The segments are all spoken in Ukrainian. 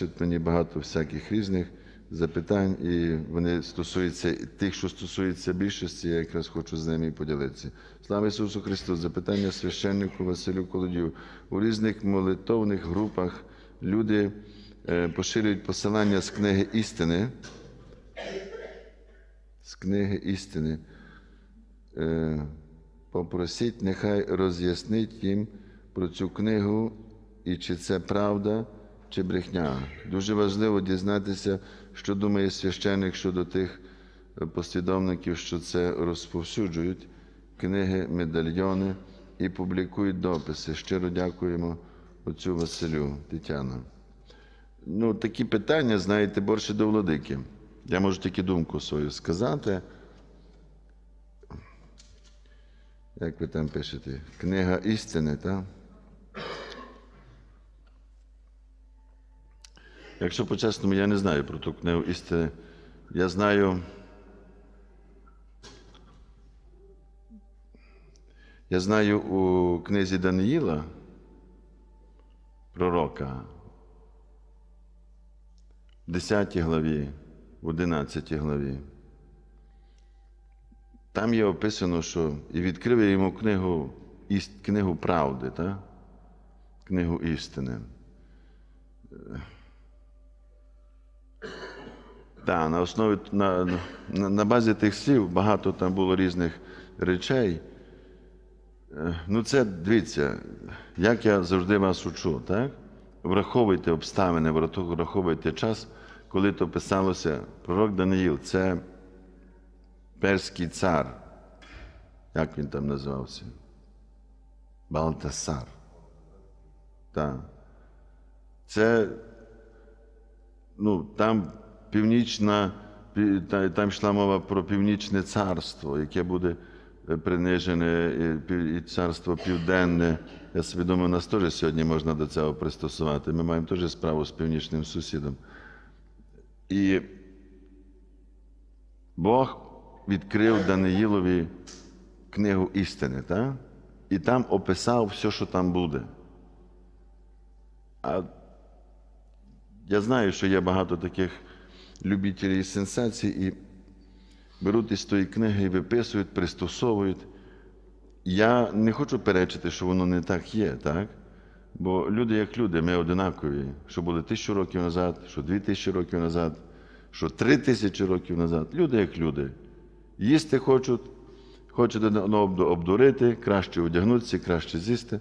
пишуть мені багато всяких різних запитань, і вони стосуються тих, що стосуються більшості, я якраз хочу з ними поділитися. Слава Ісусу Христу! Запитання священнику Василю Колодію. У різних молитовних групах люди е, поширюють посилання з книги істини. З книги істини. Е, Попросіть, нехай роз'яснить їм про цю книгу і чи це правда, чи брехня. Дуже важливо дізнатися, що думає священник щодо тих е, послідовників, що це розповсюджують, книги, медальйони і публікують дописи. Щиро дякуємо отцю Василю Тетяна. Ну, такі питання, знаєте, більше до владики. Я можу тільки думку свою сказати. Як ви там пишете? Книга істини, так? Якщо по-чесному, я не знаю про ту книгу істини. Я знаю. Я знаю у книзі Даниїла, пророка, в 10 главі, в 11 главі. Там є описано, що і відкрив йому книгу, книгу правди, та? книгу істини. Так, на основі на, на, базі тих слів багато там було різних речей. Е, Ну, це дивіться, як я завжди вас учу, так? Враховуйте обставини, враховуйте час, коли то писалося пророк Даниїл, це перський цар. Як він там називався? Балтасар. Так. Це ну, там північна, там йшла мова про північне царство, яке буде е, принижене, і царство південне. Я собі нас теж сьогодні можна до цього пристосувати. Ми маємо теж справу з північним сусідом. І Бог відкрив Даниїлові книгу істини, так? і там описав все, що там буде. А я знаю, що є багато таких любителів сенсацій і беруть із тої книги і виписують, пристосовують. Я не хочу перечити, що воно не так є, так? Бо люди як люди, ми одинакові, що були тисячу років назад, що дві тисячі років назад, що три тисячі років назад. Люди як люди. Їсти хочуть, хочуть обдурити, краще одягнутися, краще з'їсти.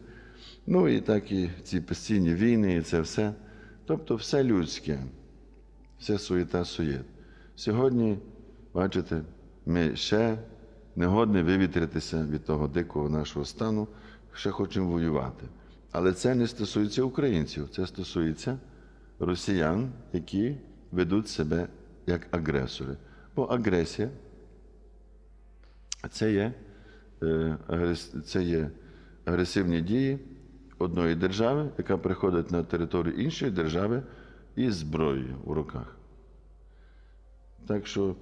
Ну і так і ці постійні війни, і це все. Тобто все людське, все суєта суєт. Сьогодні, бачите, ми ще не годні вивітритися від того дикого нашого стану, ще хочемо воювати. Але це не стосується українців, це стосується росіян, які ведуть себе як агресори. Бо агресія це є, е, це є агресивні дії одної держави, яка приходить на територію іншої держави із зброєю у руках. Так що,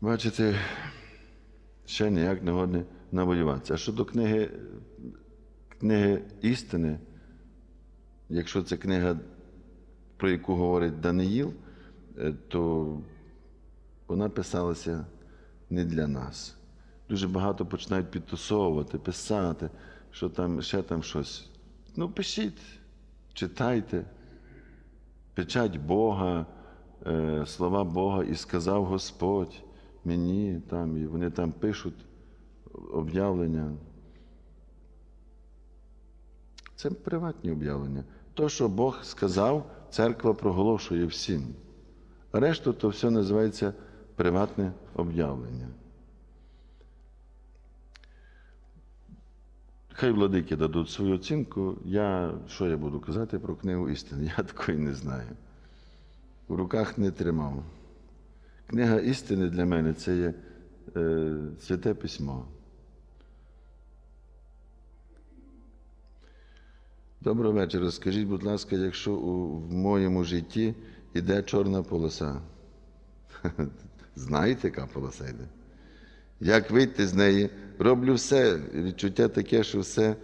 бачите, ще ніяк не годне навоюватися. А щодо книги, книги істини, якщо це книга, про яку говорить Даниїл, е, то вона писалася не для нас. Дуже багато починають підтасовувати, писати, що там ще там щось. Ну, пишіть, читайте, печать Бога, е, слова Бога, і сказав Господь мені там, і вони там пишуть об'явлення. Це приватні об'явлення. То, що Бог сказав, церква проголошує всім. Решту то все називається приватне об'явлення. Хай владики дадуть свою оцінку. Я, що я буду казати про книгу істини? Я такої не знаю. В руках не тримав. Книга істини для мене це є е, святе письмо. Доброго вечора. Скажіть, будь ласка, якщо у, в моєму житті йде чорна полоса. Знаєте, яка полоса йде? Як вийти з неї? Роблю все. Відчуття таке, що все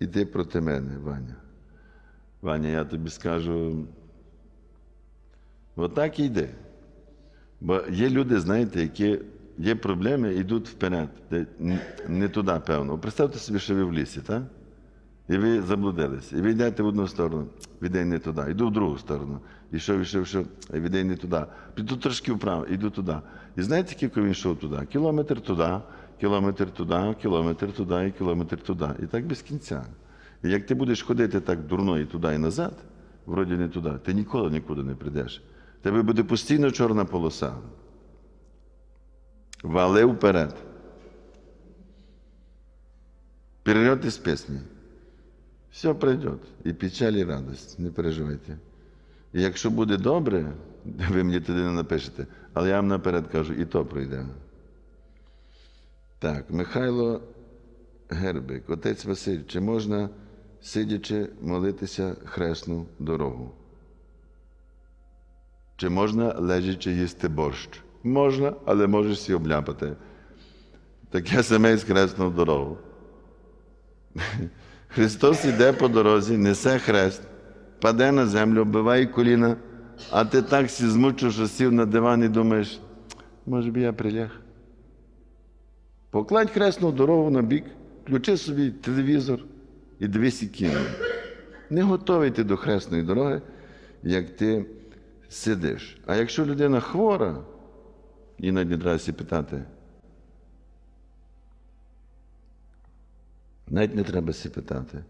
йде проти мене, Ваня. Ваня, я тобі скажу, Отак і йди. Бо є люди, знаєте, які є проблеми, йдуть вперед, не туди, певно. Представте собі, що ви в лісі, так? І ви заблудилися. І ви йдете в одну сторону, відей не туди, йду в другу сторону. Ішов, ішов, ішов, а відей не туди. Піду трошки вправо, йду туди. І знаєте, скільки він йшов туди? Кілометр туди, кілометр туди, кілометр туди і кілометр туди. І так без кінця. І як ти будеш ходити так дурно і туди і назад, вроді не туди, ти ніколи нікуди не прийдеш. Тебе буде постійно чорна полоса. Вали вперед. Вперед из песни. Все пройдет. І печаль, і радость. Не переживайте. І якщо буде добре, ви мені туди не напишете, але я вам наперед кажу, і то пройде. Так, Михайло Гербик, отець Василь, чи можна, сидячи, молитися хресну дорогу? Чи можна лежачи їсти борщ? Можна, але можеш всі обляпати. Таке саме з хресною дорогу. Христос іде по дорозі, несе хрест, паде на землю, оббиває коліна, а ти так сі змучив, що сів на диван і думаєш, може б я приляг. Покладь хресну дорогу на бік, включи собі телевізор і дивись і кіно. Не готовий ти до хресної дороги, як ти сидиш. А якщо людина хвора, іноді треба питати. Навіть не треба сі питати.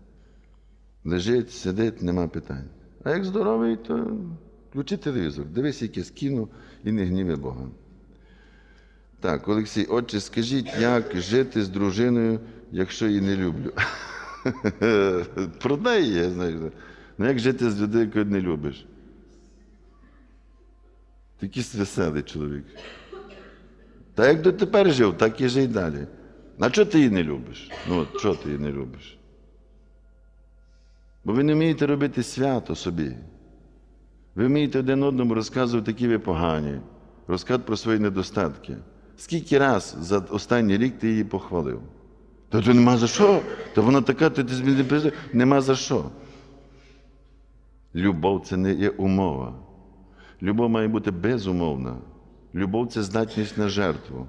Лежить, сидить, нема питань. А як здоровий, то включи телевізор, дивись якесь кіно і не гніви Бога. Так, Олексій, отче, скажіть, як жити з дружиною, якщо її не люблю? Про є, знаєш. Ну як жити з людиною, яку не любиш? Такий веселий чоловік. Та як дотепер жив, так і жий далі. А чого ти її не любиш? Ну, от чого ти її не любиш? Бо ви не вмієте робити свято собі. Ви вмієте один одному розказувати, які ви погані, розказувати про свої недостатки. Скільки раз за останній рік ти її похвалив? Та то нема за що. Та вона така, то ти призи. Нема за що. Любов це не є умова. Любов має бути безумовна. Любов це здатність на жертву.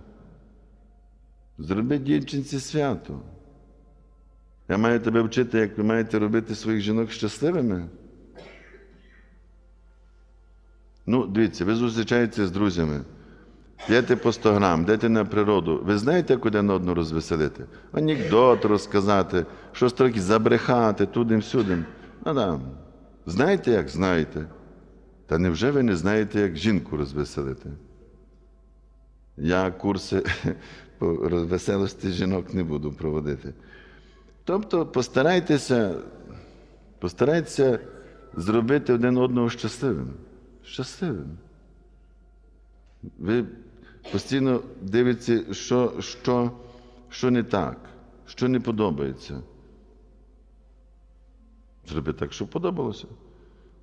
Зроби дівчинці свято. Я маю тебе вчити, як ви маєте робити своїх жінок щасливими. Ну, дивіться, ви зустрічаєтеся з друзями, йдете по 100 грам, йдете на природу. Ви знаєте, як один одного розвеселити? Анекдот розказати, щось трохи забрехати туди-сюди. Ну да. Знаєте, як знаєте? Та невже ви не знаєте, як жінку розвеселити? Я курси по веселості жінок не буду проводити. Тобто постарайтеся, постарайтеся зробити один одного щасливим. Щасливим. Ви постійно дивитеся, що, що, що не так, що не подобається. Зроби так, щоб подобалося.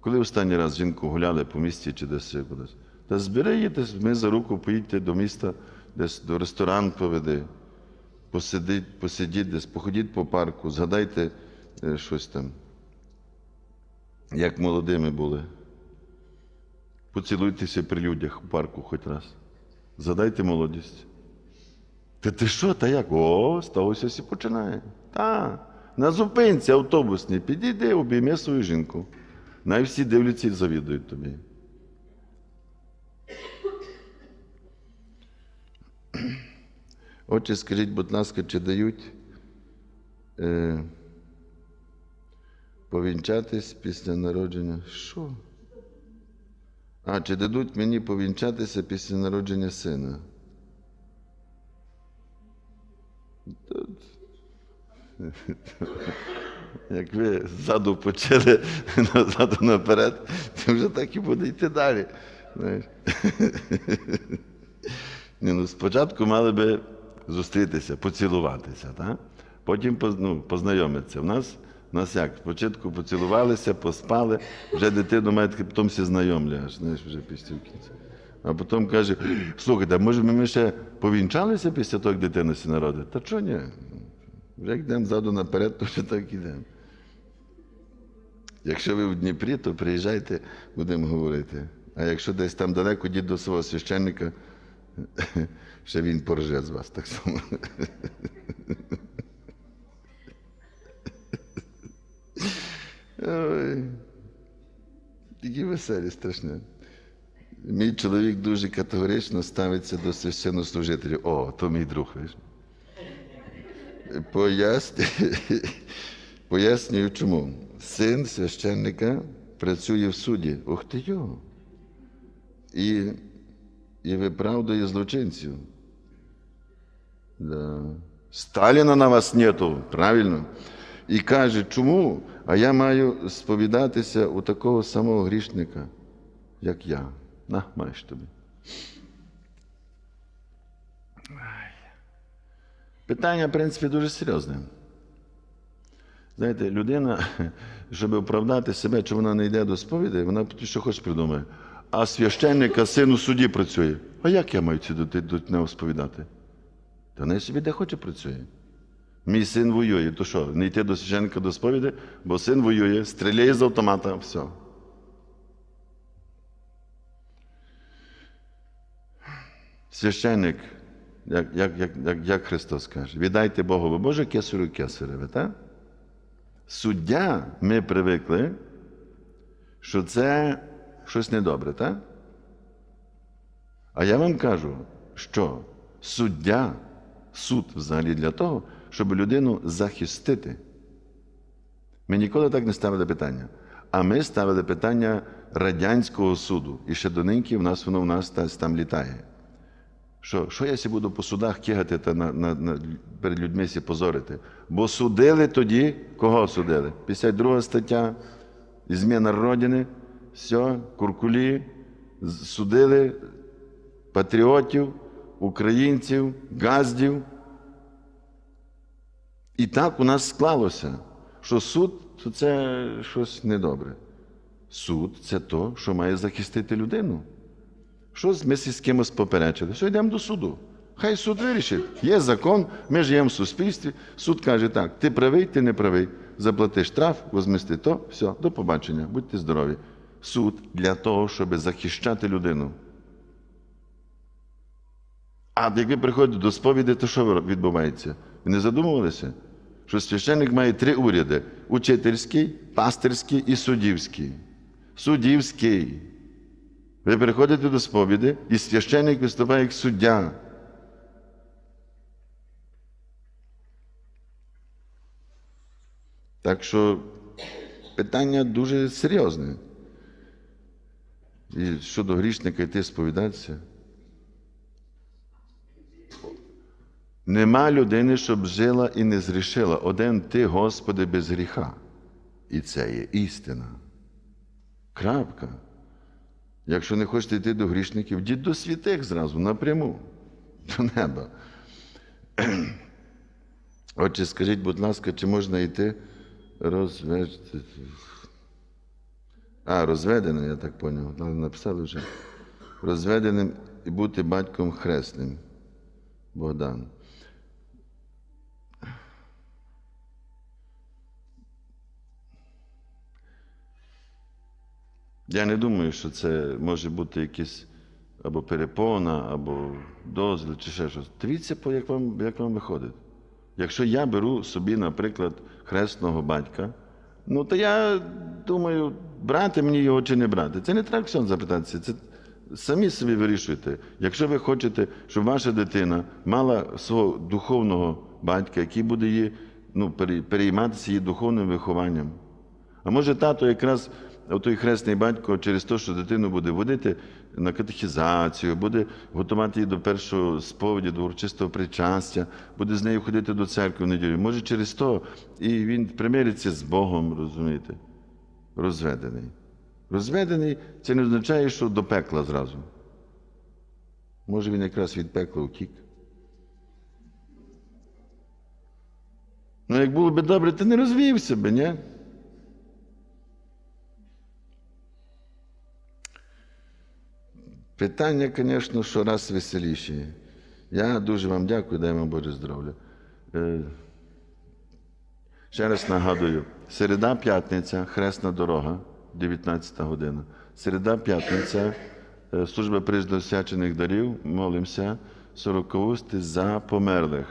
Коли останній раз жінку гуляли по місті чи десь кудись, та збери ми за руку поїдьте до міста, десь до ресторан поведи, посидіть, посидіть десь, походіть по парку, згадайте е, щось там, як молодими були. Поцілуйтеся при людях у парку хоч раз. Згадайте молодість. Та ти що, та як? О, з того починає. Та, на зупинці автобусній підійди, обійми свою жінку. Най всі дивляться і завідують тобі. Отже, скажіть, будь ласка, чи дають е, повінчатись після народження? Що? А, чи дадуть мені повінчатися після народження сина? Тут. Як ви ззаду почали назад наперед, то вже так і буде йти далі. Ні, ну, спочатку мали би зустрітися, поцілуватися, так? потім ну, познайомитися. У нас, у нас як? Спочатку поцілувалися, поспали, вже дитину маєте, потім всі знайомлі, знаєш, вже після кінця. А потім каже: слухайте, а може ми ще повінчалися після того, як дитина сі народить? Та чого ні? Вже йдемо ззаду наперед, то вже так ідемо. Якщо ви в Дніпрі, то приїжджайте, будемо говорити. А якщо десь там далеко дід до свого священника, ще він порже з вас так само. Ой. Такі веселі страшне. Мій чоловік дуже категорично ставиться до священнослужителів. О, то мій друг. Видиш? Поясню, пояснюю чому. Син священника працює в суді. Ух ти його. І, і виправдує злочинців. Да. Сталіна на вас нету, правильно? І каже, чому? А я маю сповідатися у такого самого грішника, як я. На, маєш тобі. Питання, в принципі, дуже серйозне. Знаєте, людина, щоб оправдати себе, чи вона не йде до сповіді, вона що хоче придумає. А священника син у суді працює. А як я маю ці до, нього сповідати? Та не собі де хоче працює. Мій син воює, то що, не йти до священника до сповіді, бо син воює, стріляє з автомата, все. Священник, як, як, як, як, як Христос каже, віддайте Богові Боже кесарю кесареве, так? Суддя, ми привикли, що це щось недобре, так? А я вам кажу, що суддя, суд взагалі для того, щоб людину захистити. Ми ніколи так не ставили питання. А ми ставили питання радянського суду. І ще доненьки в нас воно в нас там літає. Що, що я сі буду по судах кигати та на, на, на, перед людьми сі позорити? Бо судили тоді, кого судили? 52 стаття, зміна Родини, все, куркулі, судили патріотів, українців, газдів. І так у нас склалося, що суд то це щось недобре. Суд це то, що має захистити людину. Що ми з кимось поперечили? Все, йдемо до суду. Хай суд вирішить. Є закон, ми живемо в суспільстві. Суд каже так: ти правий, ти не правий. Заплати штраф, возмести то, все, до побачення, будьте здорові. Суд для того, щоб захищати людину. А як ви приходите до сповіді, то що відбувається? Ви не задумувалися? Що священник має три уряди: учительський, пастирський і суддівський. Суддівський. Ви приходите до сповіді, і священник виступає як суддя. Так що питання дуже серйозне. І щодо грішника йти сповідатися. Нема людини, щоб жила і не зрішила. Один ти, Господи, без гріха. І це є істина. Крапка. Якщо не хочете йти до грішників, йдіть до святих зразу, напряму, до неба. Отже, скажіть, будь ласка, чи можна йти розвести. А, розведеним, я так поняв. Написали вже. Розведеним і бути батьком хресним. Богдан. Я не думаю, що це може бути якась або перепона, або дозвіл, чи ще щось. Дивіться, як вам, як вам виходить. Якщо я беру собі, наприклад, хресного батька, ну то я думаю, брати мені його чи не брати. Це не треба всього запитатися. Це самі собі вирішуйте. Якщо ви хочете, щоб ваша дитина мала свого духовного батька, який буде її ну, пере- перейматися її духовним вихованням. А може тато якраз той хресний батько через те, що дитину буде водити на катехізацію, буде готувати її до першого сповіді, до урочистого причастя, буде з нею ходити до церкви в неділю. Може через то і він примириться з Богом, розумієте, розведений. Розведений це не означає, що до пекла зразу. Може він якраз від пекла утік. Ну, як було би добре, ти не розвівся би, ні? Питання, звісно, щораз веселіші. Я дуже вам дякую, дай вам Боже здоров'я. Е, Ще раз нагадую: середа, п'ятниця, хресна дорога, 19 година. Середа, п'ятниця, е, служба приїзду дарів, молимося, сорокаусти за померлих.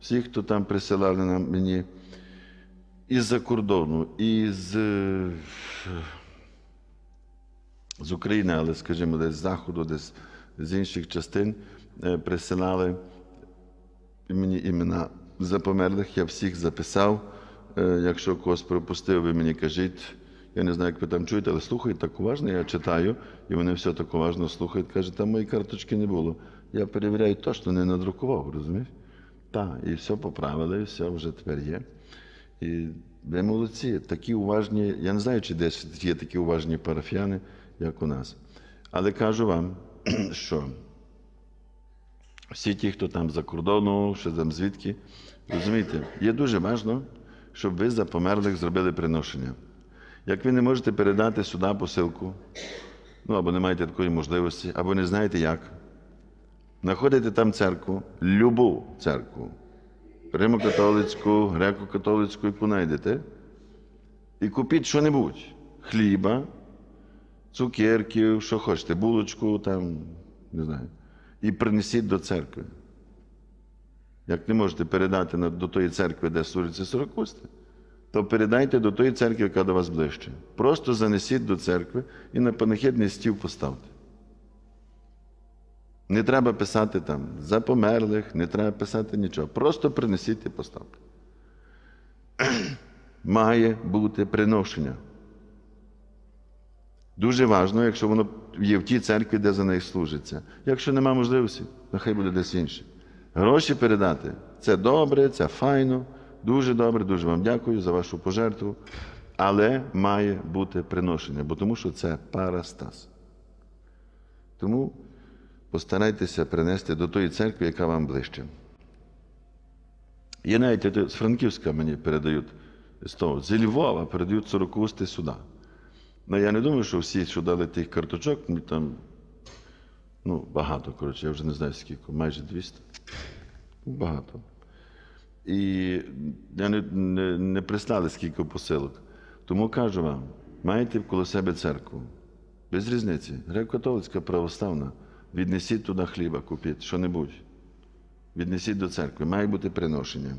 Всі, хто там присилали нам мені із-за кордону, із, е, з України, але, скажімо, десь з Заходу, десь з інших частин е, присилали мені імена за померлих, я всіх записав. Е, Якщо когось пропустив, ви мені кажіть. Я не знаю, як ви там чуєте, але слухають так уважно, я читаю, і вони все так уважно слухають. Каже, там моєї карточки не було. Я перевіряю точно, не надрукував, розумієш? Так, і все поправили, і все вже тепер є. І ви молодці, такі уважні. Я не знаю, чи десь є такі уважні парафіяни, як у нас. Але кажу вам, що всі ті, хто там за кордону, що там звідки, розумієте, є дуже важливо, щоб ви за померлих зробили приношення. Як ви не можете передати сюди посилку, ну або не маєте такої можливості, або не знаєте як, знаходите там церкву, любу церкву, римокатолицьку, греко-католицьку, яку знайдете, і купіть що-небудь, хліба, цукерків, що хочете, булочку, там, не знаю, і принесіть до церкви. Як не можете передати до тої церкви, де служиться сорокусти, то передайте до тої церкви, яка до вас ближче. Просто занесіть до церкви і на панахідний стіл поставте. Не треба писати там за померлих, не треба писати нічого. Просто принесіть і поставте. Має бути приношення. Дуже важливо, якщо воно є в тій церкві, де за неї служиться. Якщо нема можливості, нехай буде десь інше. Гроші передати це добре, це файно, дуже добре, дуже вам дякую за вашу пожертву. Але має бути приношення, бо тому що це парастас. Тому постарайтеся принести до тої церкви, яка вам ближче. Є навіть з Франківська мені передають з того, зі Львова передають сорокусти сюди. Ну, я не думаю, що всі, що дали тих карточок, ну, там ну, багато, коротше, я вже не знаю скільки, майже 200. Багато. І я не, не, не прислали скільки посилок. Тому кажу вам, маєте коло себе церкву. Без різниці. Греко-католицька православна. Віднесіть туди хліба, купіть, що-небудь. Віднесіть до церкви. Має бути приношення.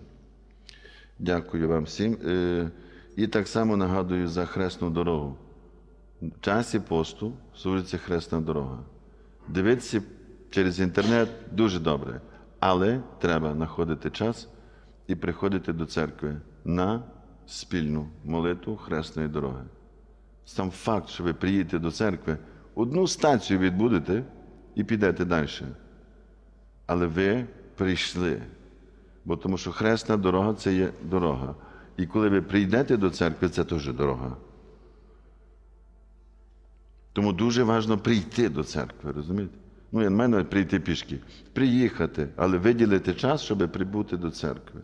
Дякую вам всім. Е, І так само нагадую за хресну дорогу. Часі посту служиться хресна дорога. Дивитися через інтернет дуже добре, але треба знаходити час і приходити до церкви на спільну молитву хресної дороги. Сам факт, що ви приїдете до церкви, одну стацію відбудете і підете далі. Але ви прийшли. Бо тому що хресна дорога це є дорога. І коли ви прийдете до церкви, це теж дорога. Тому дуже важливо прийти до церкви, розумієте? Ну, я не маю прийти пішки, приїхати, але виділити час, щоб прибути до церкви.